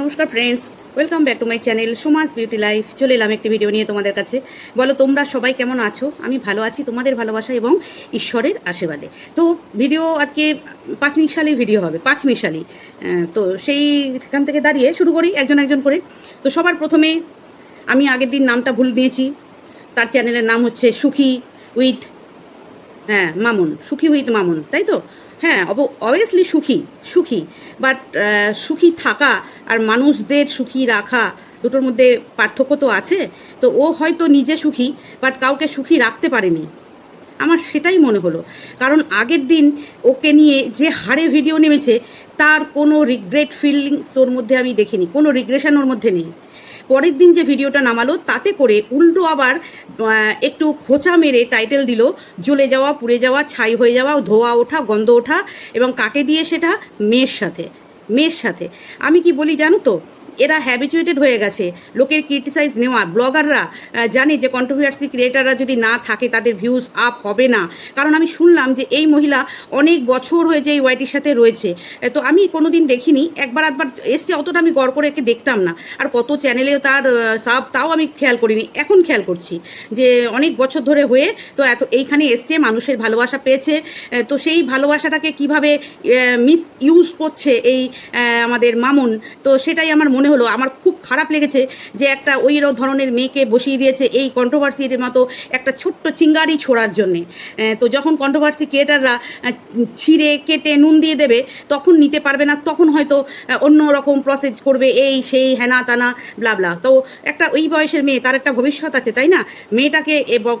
নমস্কার friends welcome back to my channel Suma's beauty life চলে এলাম একটি ভিডিও নিয়ে তোমাদের কাছে। বলো, তোমরা সবাই কেমন আছো? আমি ভালো আছি, তোমাদের ভালোবাসা এবং ঈশ্বরের আশীর্বাদে। তো ভিডিও আজকে পাঁচ মিশালি ভিডিও হবে পাঁচ মিশালি তো সেইখান থেকে দাঁড়িয়ে শুরু করি একজন একজন করে। তো সবার প্রথমে আমি আগের দিন নামটা ভুল দিয়েছি। তার চ্যানেলের নাম হচ্ছে সুখী উইথ হ্যাঁ মামুন, সুখী উইথ মামুন, তাই তো? হ্যাঁ অবভিয়াসলি সুখী সুখী। বাট সুখী থাকা আর মানুষদের সুখী রাখা দুটোর মধ্যে পার্থক্য তো আছে। তো ও হয়তো নিজে সুখী বাট কাউকে সুখী রাখতে পারেনি। আমার সেটাই মনে হলো। কারণ আগের দিন ওকে নিয়ে যে হারে ভিডিও নেমেছে, তার কোনো রিগ্রেট ফিলিংস ওর মধ্যে আমি দেখিনি। কোনো রিগ্রেশন ওর মধ্যে নেই। পরের দিন যে ভিডিওটা নামালো, তাতে করে উল্টো আবার একটু খোঁচা মেরে টাইটেল দিল, জ্বলে যাওয়া, পুড়ে যাওয়া, ছাই হয়ে যাওয়া, ধোয়া ওঠা, গন্ধ ওঠা এবং কাকে দিয়ে সেটা? মেয়ের সাথে। মেয়ের সাথে। আমি কি বলি জানো তো? এরা হ্যাবিচুয়েটেড হয়ে গেছে। লোকের ক্রিটিসাইজ নেওয়া ব্লগাররা জানে যে কন্ট্রোভার্সি ক্রিয়েটাররা যদি না থাকে, তাদের ভিউজ আপ হবে না। কারণ আমি শুনলাম যে এই মহিলা অনেক বছর হয়েছে এই ওয়াইটির সাথে রয়েছে। তো আমি কোনোদিন দেখিনি, একবার আধবার এসছে, অতটা আমি গড় করে একে দেখতাম না। আর কত চ্যানেলেও তার সাব তাও আমি খেয়াল করিনি। এখন খেয়াল করছি যে অনেক বছর ধরে হয়ে, তো এত, এইখানে এসছে, মানুষের ভালোবাসা পেয়েছে। তো সেই ভালোবাসাটাকে কীভাবে মিস ইউজ করছে এই আমাদের মামুন, তো সেটাই আমার মনে হলো, আমার খুব খারাপ লেগেছে যে একটা ওই ধরনের মেয়েকে বসিয়ে দিয়েছে এই কন্ট্রোভার্সির মতো একটা ছোট্ট চিঙ্গারি ছোড়ার জন্যে। তো যখন কন্ট্রোভার্সি ক্রিয়েটাররা ছিঁড়ে, কেটে, নুন দিয়ে দেবে, তখন নিতে পারবে না, তখন হয়তো অন্য রকম প্রসেস করবে, এই, সেই, হেনা, তানা ব্লাবলা তো একটা ওই বয়সের মেয়ে, তার একটা ভবিষ্যৎ আছে, তাই না? মেয়েটাকে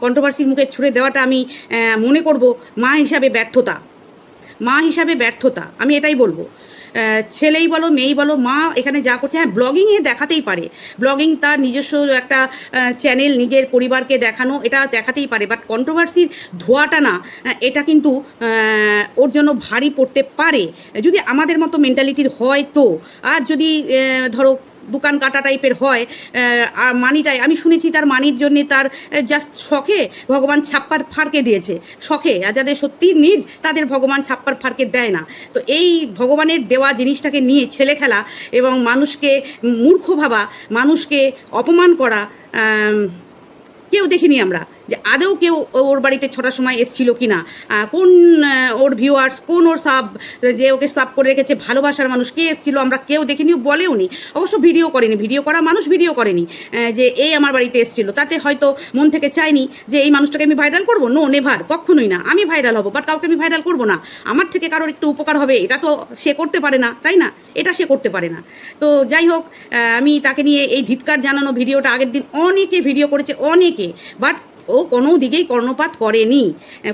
কন্ট্রোভার্সির মুখে ছুড়ে দেওয়াটা আমি মনে করব মা হিসাবে ব্যর্থতা। মা হিসাবে ব্যর্থতা, আমি এটাই বলব। ছেলেই বলো, মেয়েই বলো, মা এখানে যা করছে হ্যাঁ ব্লগিংয়ে দেখাতেই পারে। ব্লগিং তার নিজস্ব একটা চ্যানেল নিজের পরিবারকে দেখানো, এটা দেখাতেই পারে। বাট কন্ট্রোভার্সির ধোয়াটা না এটা কিন্তু ওর জন্য ভারী পড়তে পারে। যদি আমাদের মতো মেন্টালিটির হয় তো, আর যদি ধরো দোকান কাটা টাইপের হয় আর মানিটাই, আমি শুনেছি তার মানির জন্য তার জাস্ট শখে ভগবান ছাপ্পার ফারকে দিয়েছে, শখে, আর যাদের সত্যি নিড তাদের ভগবান ছাপ্পার ফারকে দেয় না। তো এই ভগবানের দেওয়া জিনিসটাকে নিয়ে ছেলে খেলা এবং মানুষকে মূর্খ ভাবা, মানুষকে অপমান করা কেউ দেখিনি আমরা। যে আদৌ কেউ ওর বাড়িতে ছটার সময় এসছিল কি না কোন ওর ভিউয়ার্স কোন ওর সাব যে ওকে সাব করে রেখেছে, ভালোবাসার মানুষ কে এসছিল আমরা কেউ দেখিনি বলেও নি অবশ্য ভিডিও করেনি ভিডিও করা মানুষ ভিডিও করেনি যে এই আমার বাড়িতে এসছিল। তাতে হয়তো মন থেকে চাইনি যে এই মানুষটাকে আমি ভাইরাল করব? নো নেভার কখনোই না। আমি ভাইরাল হব বাট কাউকে আমি ভাইরাল করব না। আমার থেকে কারোর একটু উপকার হবে, এটা তো সে করতে পারে না, তাই না? এটা সে করতে পারে না। তো যাই হোক আমি তাকে নিয়ে এই ধিৎকার জানানো ভিডিওটা আগের দিন অনেকে ভিডিও করেছে, অনেকে। বাট ও কোনো দিকেই কর্ণপাত করেনি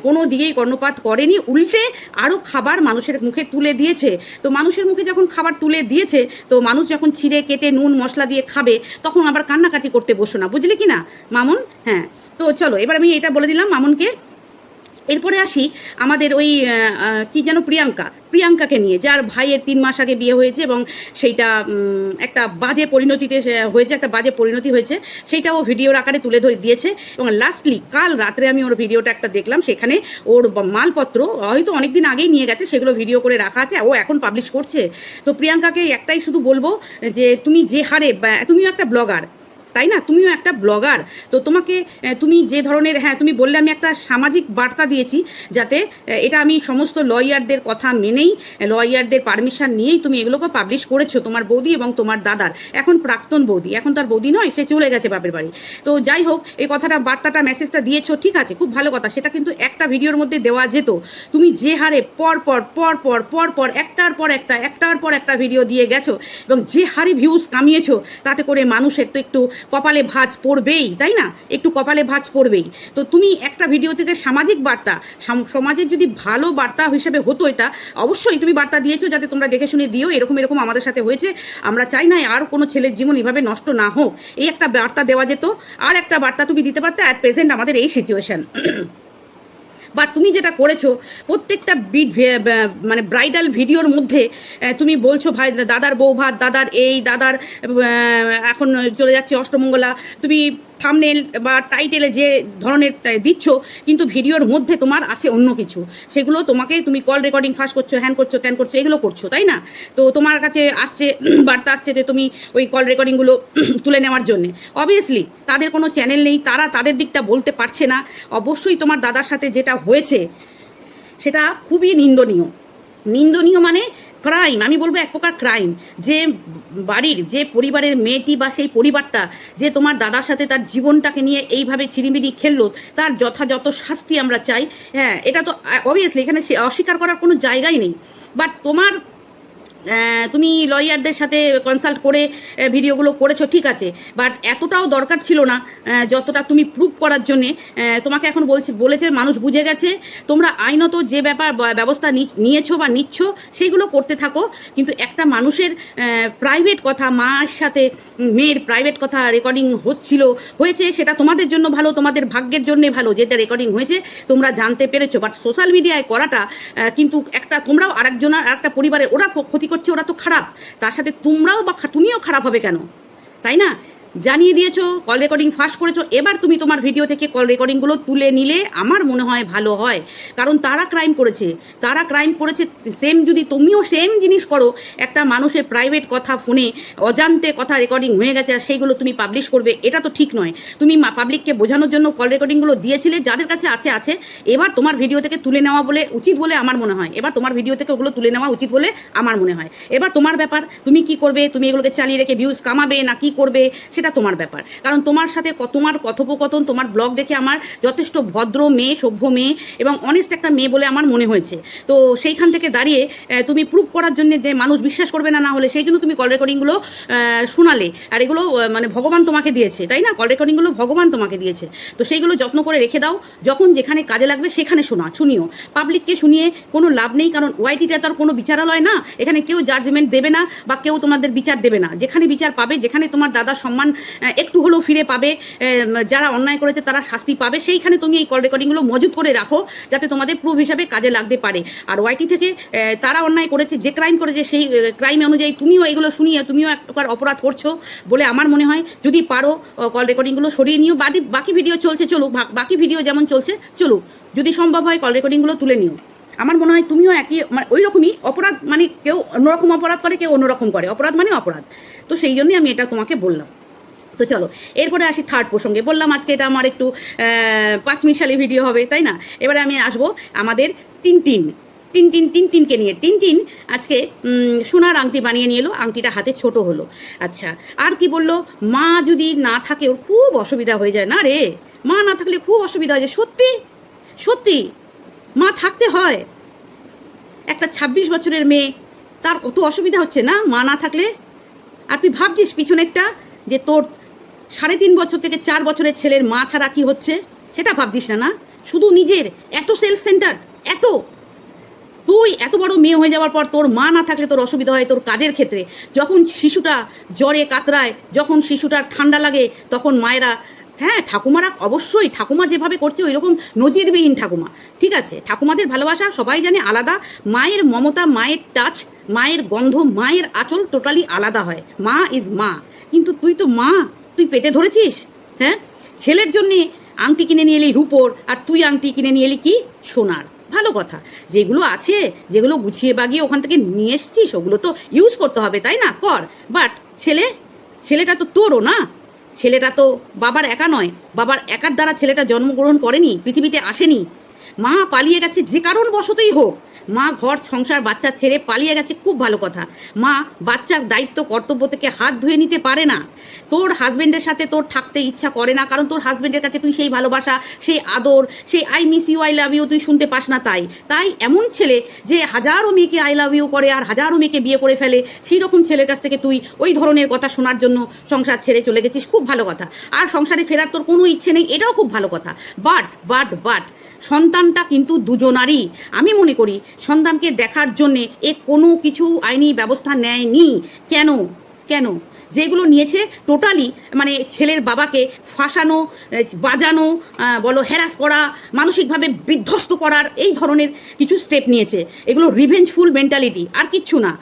কোনো দিকেই কর্ণপাত করেনি, উল্টে আরও খাবার মানুষের মুখে তুলে দিয়েছে। তো মানুষের মুখে যখন খাবার তুলে দিয়েছে, তো মানুষ যখন ছিঁড়ে কেটে নুন, মশলা দিয়ে খাবে, তখন আবার কান্নাকাটি করতে বসো না, বুঝলি কি না, মামুন? হ্যাঁ তো চলো, এবার আমি এটা বলে দিলাম মামুনকে। এরপরে আসি আমাদের ওই কি যেন প্রিয়াঙ্কা, প্রিয়াঙ্কাকে নিয়ে, যার ভাইয়ের তিন মাস আগে বিয়ে হয়েছে এবং সেইটা একটা বাজে পরিণতিতে হয়েছে, একটা বাজে পরিণতি হয়েছে সেইটা ও ভিডিওর আকারে তুলে ধরে দিয়েছে এবং লাস্টলি কাল রাত্রে আমি ওর ভিডিওটা একটা দেখলাম, সেখানে ওর মালপত্র, হয়তো অনেক দিন আগেই নিয়ে গেছে, সেগুলো ভিডিও করে রাখা আছে, ও এখন পাবলিশ করছে। তো প্রিয়াঙ্কাকে একটাই শুধু বলব যে, তুমি যে হারে তুমিও একটা ব্লগার তাই না? তুমিও একটা ব্লগার তো তোমাকে তুমি যে ধরনের হ্যাঁ তুমি বললে আমি একটা সামাজিক বার্তা দিয়েছি যাতে এটা আমি সমস্ত লয়ারদের কথা মেনেই লয়ারদের পারমিশন নিয়েই তুমি এগুলোকে পাবলিশ করেছ, তোমার বৌদি এবং তোমার দাদার। এখন প্রাক্তন বৌদি, এখন তার বৌদি নয়, সে চলে গেছে বাপের বাড়ি। তো যাই হোক, এই কথাটা, বার্তাটা মেসেজটা দিয়েছ, ঠিক আছে, খুব ভালো কথা। সেটা কিন্তু একটা ভিডিওর মধ্যে দেওয়া যেত। তুমি যে হারে পর পর পর পর পর পর, একটার পর একটা, একটার পর একটা ভিডিও দিয়ে গেছো এবং যে হারে ভিউজ কামিয়েছো, তাতে করে মানুষের তো একটু কপালে ভাঁজ পড়বেই, তাই না? একটু কপালে ভাঁজ পড়বেই। তো তুমি একটা ভিডিও থেকে সামাজিক বার্তা, সাম- সমাজের যদি ভালো বার্তা হিসেবে হতো এটা, অবশ্যই তুমি বার্তা দিয়েছ যাতে তোমরা দেখে শুনে দিও, এরকম এরকম আমাদের সাথে হয়েছে। আমরা চাই না আর কোনো ছেলের জীবন এভাবে নষ্ট না হোক। এই একটা বার্তা দেওয়া যেত, আর একটা বার্তা তুমি দিতে পারতে অ্যাট প্রেজেন্ট আমাদের এই সিচুয়েশন বা তুমি যেটা করেছ, প্রত্যেকটা মানে ব্রাইডাল ভিডিওর মধ্যে তুমি বলছো, ভাই, দাদার বউ ভাত দাদার এই, দাদার এখন চলে যাচ্ছে অষ্টমঙ্গলা। তুমি থামনেল বা টাইটেলে যে ধরনের দিচ্ছ, কিন্তু ভিডিওর মধ্যে তোমার আছে অন্য কিছু। সেগুলো তোমাকে তুমি কল রেকর্ডিং ফাঁস করছ হ্যান করছ ত্যান করছ, এগুলো করছ, তাই না? তো তোমার কাছে আসছে, বার্তা আসছে যে তুমি ওই কল রেকর্ডিংগুলো তুলে নেওয়ার জন্য। অবভিয়াসলি তাদের কোনো চ্যানেল নেই, তারা তাদের দিকটা বলতে পারছে না। অবশ্যই তোমার দাদার সাথে যেটা হয়েছে, সেটা খুবই নিন্দনীয়। নিন্দনীয় মানে ক্রাইম আমি বলব এক প্রকার ক্রাইম যে বাড়ির, যে পরিবারের মেয়েটি বা সেই পরিবারটা যে তোমার দাদার সাথে তার জীবনটাকে নিয়ে এইভাবে ছিড়িমিড়ি খেললো, তার যথাযথ শাস্তি আমরা চাই। হ্যাঁ এটা তো অবভিয়াসলি এখানে অস্বীকার করার কোনো জায়গাই নেই। বাট তোমার তুমি লয়ারদের সাথে কনসাল্ট করে ভিডিওগুলো করেছ, ঠিক আছে। বাট এতটাও দরকার ছিল না যতটা তুমি প্রুভ করার জন্যে। তোমাকে এখন বলছে, বলেছে মানুষ বুঝে গেছে। তোমরা আইনত যে ব্যাপার ব্যবস্থা নিয়েছো বা নিচ্ছ সেইগুলো করতে থাকো। কিন্তু একটা মানুষের প্রাইভেট কথা, মার সাথে, মেয়ের প্রাইভেট কথা রেকর্ডিং হচ্ছিল, হয়েছে, সেটা তোমাদের জন্য ভালো, তোমাদের ভাগ্যের জন্য ভালো, যেটা রেকর্ডিং হয়েছে, তোমরা জানতে পেরেছ। বাট সোশ্যাল মিডিয়ায় করাটা কিন্তু একটা তোমরাও আরেকজন আর একটা পরিবারের, ওরা ক্ষতি করছে ওরা তো খারাপ। তার সাথে তোমরাও বা তুমিও খারাপ হবে কেন? তাই না? জানিয়ে দিয়েছ কল রেকর্ডিং ফাঁস করেছ, এবার তুমি তোমার ভিডিও থেকে কল রেকর্ডিংগুলো তুলে নিলে আমার মনে হয় ভালো হয়। কারণ তারা ক্রাইম করেছে, তারা ক্রাইম করেছে সেম যদি তুমিও সেম জিনিস করো, একটা মানুষের প্রাইভেট কথা ফোনে অজান্তে কথা রেকর্ডিং হয়ে গেছে আর সেইগুলো তুমি পাবলিশ করবে, এটা তো ঠিক নয়। তুমি পাবলিককে বোঝানোর জন্য কল রেকর্ডিংগুলো দিয়েছিলে, যাদের কাছে আছে আছে, এবার তোমার ভিডিও থেকে তুলে নেওয়া বলে উচিত বলে আমার মনে হয়। এবার তোমার ভিডিও থেকে ওগুলো তুলে নেওয়া উচিত বলে আমার মনে হয়। এবার তোমার ব্যাপার, তুমি কি করবে? তুমি এগুলোকে চালিয়ে রেখে ভিউজ কামাবে না কি করবে? সেটা তোমার ব্যাপার। কারণ তোমার সাথে তোমার কথোপকথন, তোমার ব্লগ দেখে আমার যথেষ্ট ভদ্র মেয়ে, সভ্য মেয়ে এবং অনেস্ট একটা মেয়ে বলে আমার মনে হয়েছে। তো সেইখান থেকে দাঁড়িয়ে তুমি প্রুভ করার জন্য যে মানুষ বিশ্বাস করবে না না হলে সেই জন্য তুমি কল রেকর্ডিংগুলো শোনালে। আর এগুলো মানে ভগবান তোমাকে দিয়েছে, তাই না? কল রেকর্ডিংগুলো ভগবান তোমাকে দিয়েছে। তো সেইগুলো যত্ন করে রেখে দাও। যখন যেখানে কাজে লাগবে সেখানে শোনা শুনিও। পাবলিককে শুনিয়ে কোনো লাভ নেই, কারণ ওয়াইটিটা তো আর কোনো বিচারালয় না। এখানে কেউ জাজমেন্ট দেবে না বা কেউ তোমাদের বিচার দেবে না। যেখানে বিচার পাবে, যেখানে তোমার দাদার সম্মান একটু হলেও ফিরে পাবে। যারা অন্যায় করেছে তারা শাস্তি পাবে। সেইখানে তুমি এই কল রেকর্ডিংগুলো মজুত করে রাখো, যাতে তোমাদের প্রুফ হিসাবে কাজে লাগতে পারে। আর ওয়াইটি থেকে তারা অন্যায় করেছে, যে ক্রাইম করেছে সেই ক্রাইম অনুযায়ী তুমিও এগুলো শুনিয়ে, তুমিও এক প্রকার অপরাধ করছ বলে আমার মনে হয়। যদি পারো কল রেকর্ডিংগুলো সরিয়ে নিও। বাকি বাকি ভিডিও চলছে, চলুক বাকি ভিডিও যেমন চলছে, চলুক। যদি সম্ভব হয় কল রেকর্ডিংগুলো তুলে নিও। আমার মনে হয় তুমিও একই মানে ওই রকমই অপরাধ মানে কেউ অন্যরকম অপরাধ করে, কেউ অন্যরকম করে। অপরাধ মানে অপরাধ। তো সেই জন্যই আমি এটা তোমাকে বললাম। তো চলো, এরপরে আসি থার্ড প্রসঙ্গে। বললাম আজকে এটা আমার একটু পাঁচ মিশালি ভিডিও হবে, তাই না? এবারে আমি আসব আমাদের tin tin tin tin tin টিনকে নিয়ে। টিন টিন আজকে সোনার আংটি বানিয়ে নিয়ে এলো, আংটিটা হাতে ছোট হলো। আচ্ছা আর কি বলল? মা যদি না থাকে, ওর খুব অসুবিধা হয়ে যায়। না রে, মা না থাকলে খুব অসুবিধা হয়ে যায় সত্যি? সত্যি? মা থাকতে হয়। একটা ছাব্বিশ বছরের মেয়ে, তার কত অসুবিধা হচ্ছে না? মা না থাকলে? আর তুই ভাবছিস পিছনেরটা? যে তোর সাড়ে তিন বছর থেকে চার বছরের ছেলের মা ছাড়া কি হচ্ছে? সেটা ভাবছিস না না? শুধু নিজের, এত সেলফ সেন্টার এত। তুই এত বড় মেয়ে হয়ে যাওয়ার পর তোর মা না থাকলে তোর অসুবিধা হয় তোর কাজের ক্ষেত্রে। যখন শিশুটা জ্বরে কাতরায়, যখন শিশুটার ঠান্ডা লাগে, তখন মায়েরা হ্যাঁ ঠাকুমারা অবশ্যই, ঠাকুমা যেভাবে করছে ওই রকম নজিরবিহীন ঠাকুমা। ঠিক আছে? ঠাকুমাদের ভালোবাসা সবাই জানে আলাদা। মায়ের মমতা, মায়ের টাচ মায়ের গন্ধ, মায়ের আঁচল টোটালি আলাদা হয়। মা ইজ মা। কিন্তু তুই তো মা। তুই পেটে ধরেছিস? হ্যাঁ? ছেলের জন্যে আংটি কিনে নিয়ে এলি রুপোর, আর তুই আংটি কিনে নিয়ে এলি কি? সোনার। ভালো কথা। যেগুলো আছে, যেগুলো গুছিয়ে বাগিয়ে ওখান থেকে নিয়ে এসছিস, ওগুলো তো ইউজ করতে হবে, তাই না? কর। বাট ছেলে, ছেলেটা তো তোরও না? ছেলেটা তো বাবার একা নয়। বাবার একার দ্বারা ছেলেটা জন্মগ্রহণ করেনি, পৃথিবীতে আসেনি। মা পালিয়ে গেছে যে কারণ বশতই হোক। মা ঘর, সংসার, বাচ্চা ছেড়ে পালিয়ে গেছে খুব ভালো কথা। মা বাচ্চার দায়িত্ব, কর্তব্য থেকে হাত ধুয়ে নিতে পারে না। তোর হাজবেন্ডের সাথে তোর থাকতে ইচ্ছা করে না, কারণ তোর হাজবেন্ডের কাছে তুই সেই ভালোবাসা, সেই আদর, সেই I miss you I love you তুই শুনতে পাস না তাই। তাই এমন ছেলে যে হাজারো মেয়েকে আই লাভ ইউ করে আর হাজারো মেয়েকে বিয়ে করে ফেলে সেই রকম ছেলের কাছ থেকে তুই ওই ধরনের কথা শোনার জন্য সংসার ছেড়ে চলে গেছিস, খুব ভালো কথা। আর সংসারে ফেরার তোর কোনো ইচ্ছে নেই, এটাও খুব ভালো কথা। বাট বাট বাট সন্তানটা কিন্তু দুজনারই। আমি মনে করি সন্তানকে দেখার জন্যে এ কোনো কিছু আইনি ব্যবস্থা নেয়নি। কেন? কেন? যেগুলো নিয়েছে টোটালি মানে ছেলের বাবাকে ফাঁসানো বাজানো বলো হ্যারাস করা, মানসিকভাবে বিধ্বস্ত করার এই ধরনের কিছু স্টেপ নিয়েছে। এগুলো রিভেঞ্জফুল মেন্টালিটি আর কিচ্ছু না।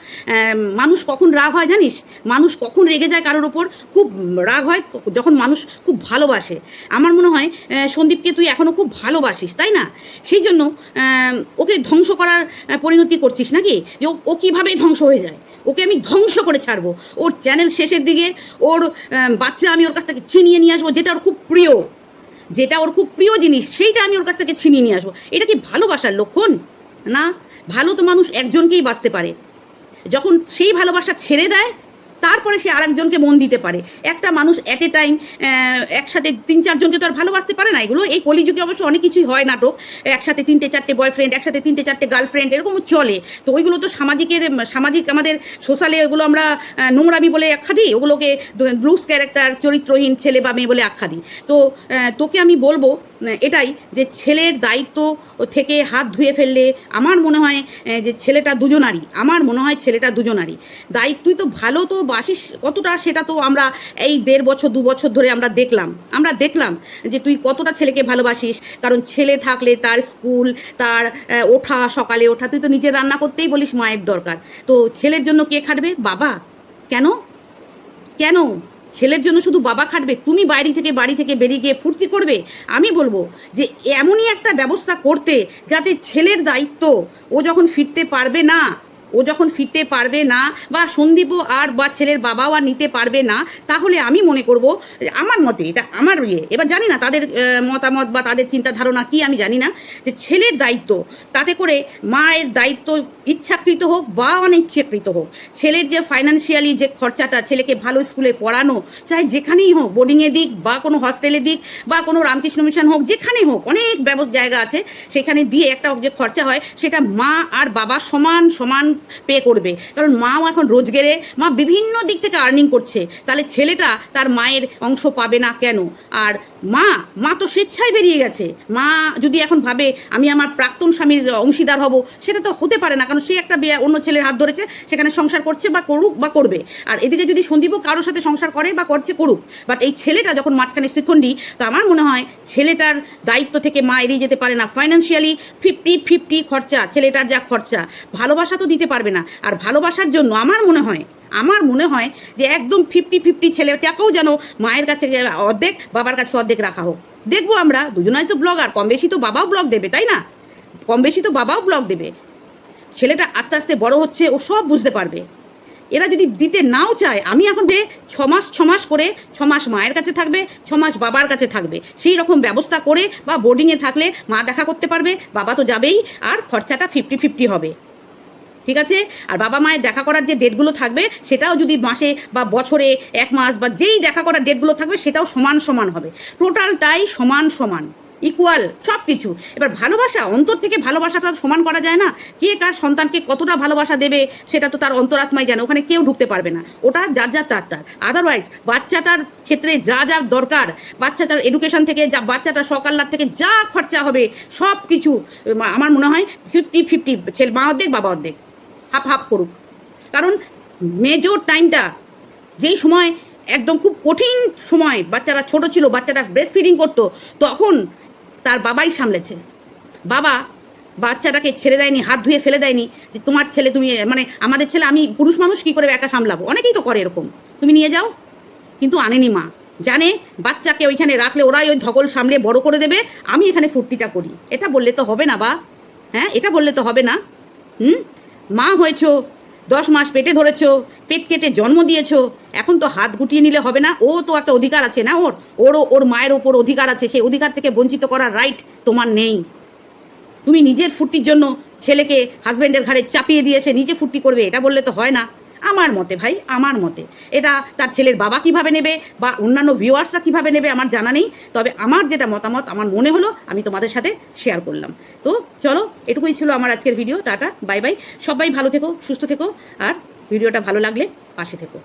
মানুষ কখন রাগ হয় জানিস? মানুষ কখন রেগে যায় কারোর ওপর? খুব রাগ হয় যখন মানুষ খুব ভালোবাসে। আমার মনে হয় সন্দীপকে তুই এখনও খুব ভালোবাসিস, তাই না? সেই জন্য ওকে ধ্বংস করার পরিণতি করছিস নাকি? যে ও- কীভাবেই ধ্বংস হয়ে যায়? ওকে আমি ধ্বংস করে ছাড়বো। ওর চ্যানেল শেষের দিকে ওর বাচ্চা আমি ওর কাছ থেকে ছিনিয়ে নিয়ে আসব, যেটা ওর খুব প্রিয়। যেটা ওর খুব প্রিয় জিনিস, সেইটা আমি ওর কাছ থেকে ছিনিয়ে নিয়ে আসব। এটা কি ভালোবাসার লক্ষণ? না, ভালো তো মানুষ একজনকেই বাঁচতে পারে। যখন সেই ভালোবাসা ছেড়ে দেয় তারপরে সে আরেকজনকে মন দিতে পারে। একটা মানুষ অ্যাট এ টাইম একসাথে তিন চারজনকে তো আর ভালোবাসতে পারে না এগুলো। এই কলিযুগে অবশ্য অনেক কিছুই হয় নাটক। একসাথে তিনটে চারটে বয়ফ্রেন্ড একসাথে তিনটে চারটে গার্লফ্রেন্ড এরকম চলে। তো ওইগুলো তো সামাজিকের, সামাজিক আমাদের সোশ্যালে ওগুলো আমরা নোংরামি বলে আখ্যা দিই। ওগুলোকে ব্লুস ক্যারেক্টার চরিত্রহীন ছেলে বা মেয়ে বলে আখ্যা দিই। তো তোকে আমি বলব এটাই যে ছেলের দায়িত্ব থেকে হাত ধুয়ে ফেললে আমার মনে হয় যে ছেলেটা দুজনারই আমার মনে হয় ছেলেটা দুজনারই দায়িত্ব তুই তো ভালো তো বাসিস, কতটা সেটা তো আমরা এই দেড় বছর, দু বছর ধরে আমরা দেখলাম। আমরা দেখলাম যে তুই কতটা ছেলেকে ভালোবাসিস, কারণ ছেলে থাকলে তার স্কুল, তার ওঠা, সকালে ওঠা, তুই তো নিজে রান্না করতেই বলিস মায়ের দরকার। তো ছেলের জন্য কে খাটবে? বাবা। কেন? কেন? ছেলের জন্য শুধু বাবা খাটবে, তুমি বাইরে থেকে, বাড়ি থেকে বেরিয়ে গিয়ে ফুর্তি করবে? আমি বলব যে এমনই একটা ব্যবস্থা করতে যাতে ছেলের দায়িত্ব ও যখন ফিরতে পারবে না ও যখন ফিরতে পারবে না বা সন্দীপও আর বা ছেলের বাবাও আর নিতে পারবে না, তাহলে আমি মনে করব, আমার মতে এটা আমার ইয়ে এবার জানি না তাদের মতামত বা তাদের চিন্তা ধারণা কি আমি জানি না, যে ছেলের দায়িত্ব, তাতে করে মায়ের দায়িত্ব ইচ্ছাকৃত হোক বা অনিচ্ছাকৃত হোক, ছেলের যে ফাইন্যান্সিয়ালি যে খরচাটা, ছেলেকে ভালো স্কুলে পড়ানো, চাই যেখানেই হোক বোর্ডিংয়ে দিক বা কোনো হস্টেলে দিক বা কোনো রামকৃষ্ণ মিশন হোক, যেখানেই হোক, অনেক ব্যবস্থা জায়গা আছে, সেখানে দিয়ে একটা যে খরচা হয়, সেটা মা আর বাবা সমান সমান পে করবে। কারণ মাও এখন রোজগেরে, মা বিভিন্ন দিক থেকে আর্নিং করছে। তাহলে ছেলেটা তার মায়ের অংশ পাবে না কেন? আর মা মা তো স্বেচ্ছায় বেরিয়ে গেছে। মা যদি এখন ভাবে আমি আমার প্রাক্তন স্বামীর অংশীদার হব, সেটা তো হতে পারে না, কারণ সে একটা বিয়ে, অন্য ছেলের হাত ধরেছে, সেখানে সংসার করছে বা করুক বা করবে। আর এদিকে যদি সন্দীপও কারোর সাথে সংসার করে বা করছে, করুক। বাট এই ছেলেটা যখন মাঝখানে শিখণ্ডী তো আমার মনে হয় ছেলেটার দায়িত্ব থেকে মা এড়িয়ে যেতে পারে না। ফাইন্যান্সিয়ালি ফিফটি ফিফটি খরচা, ছেলেটার যা খরচা, ভালোবাসা তো দিতে পারবে না। আর ভালোবাসার জন্য আমার মনে হয় আমার মনে হয় যে একদম ফিফটি ফিফটি ছেলেটাকেও যেন মায়ের কাছে অর্ধেক, বাবার কাছে অর্ধেক রাখা হোক। দেখব আমরা, দুজনাই তো ব্লগার কম বেশি তো বাবাও ব্লগ দেবে, তাই না? কম বেশি তো বাবাও ব্লগ দেবে। ছেলেটা আস্তে আস্তে বড় হচ্ছে, ও সব বুঝতে পারবে। এরা যদি দিতে নাও চায়, আমি এখন যে ছমাস ছমাস করে, ছমাস মায়ের কাছে থাকবে, ছমাস বাবার কাছে থাকবে, সেই রকম ব্যবস্থা করে বা বোর্ডিংয়ে থাকলে মা দেখা করতে পারবে, বাবা তো যাবেই, আর খরচাটা ফিফটি ফিফটি হবে। ঠিক আছে? আর বাবা মায়ের দেখা করার যে ডেটগুলো থাকবে, সেটাও যদি মাসে বা বছরে এক মাস বা যেই দেখা করার ডেটগুলো থাকবে, সেটাও সমান সমান হবে। টোটালটাই সমান সমান ইকুয়াল সব কিছু এবার ভালোবাসা, অন্তর থেকে ভালোবাসাটা সমান করা যায় না? কে কার সন্তানকে কতটা ভালোবাসা দেবে, সেটা তো তার অন্তরাত্মাই জানে, ওখানে কেউ ঢুকতে পারবে না। ওটা যার যার তার তার। আদারওয়াইজ বাচ্চাটার ক্ষেত্রে যা যা দরকার, বাচ্চাটার এডুকেশন থেকে যা, বাচ্চাটার সকাল্লার থেকে যা খরচা হবে সব কিছু আমার মনে হয় ফিফটি ফিফটি ছেলে, মা অর্ধেক, বাবা অর্ধেক। হাফ হাফ করুক। কারণ মেজর টাইমটা যেই সময়, একদম খুব কঠিন সময় বাচ্চারা ছোট ছিল বাচ্চারা ব্রেস্ট ফিডিং করতো, তখন তার বাবাই সামলেছে। বাবা বাচ্চাটাকে ছেড়ে দেয়নি, হাত ধুয়ে ফেলে দেয়নি, যে তোমার ছেলে তুমি মানে আমাদের ছেলে, আমি পুরুষ মানুষ কী করে একা সামলাবো? অনেকেই তো করে এরকম। তুমি নিয়ে যাও। কিন্তু আনেনি মা। জানে বাচ্চাকে ওইখানে রাখলে ওরাই ওই ধকল সামলে বড় করে দেবে, আমি এখানে ফুর্তিটা করি। এটা বললে তো হবে না বা? হ্যাঁ এটা বললে তো হবে না। হুম? মা হয়েছ, দশ মাস পেটে ধরেছ, পেট কেটে জন্ম দিয়েছ, এখন তো হাত গুটিয়ে নিলে হবে না, ও তো একটা অধিকার আছে না ওর? ওরও, ওর মায়ের ওপর অধিকার আছে, সেই অধিকার থেকে বঞ্চিত করার রাইট তোমার নেই। তুমি নিজের ফুর্তির জন্য ছেলেকে হাজব্যান্ডের ঘাড়ে চাপিয়ে দিয়ে সে নিজে ফুর্তি করবে, এটা বললে তো হয় না। আমার মতে ভাই, আমার মতে। এটা তার ছেলের বাবা কীভাবে নেবে বা অন্যান্য ভিউয়ার্সরা কীভাবে নেবে আমার জানা নেই। তবে আমার যেটা মতামত, আমার মনে হলো আমি তোমাদের সাথে শেয়ার করলাম। তো চলো, এটুকুই ছিল আমার আজকের ভিডিও টাটা বাই বাই সবাই ভালো থেকো, সুস্থ থেকো। আর ভিডিওটা ভালো লাগলে পাশে থেকো।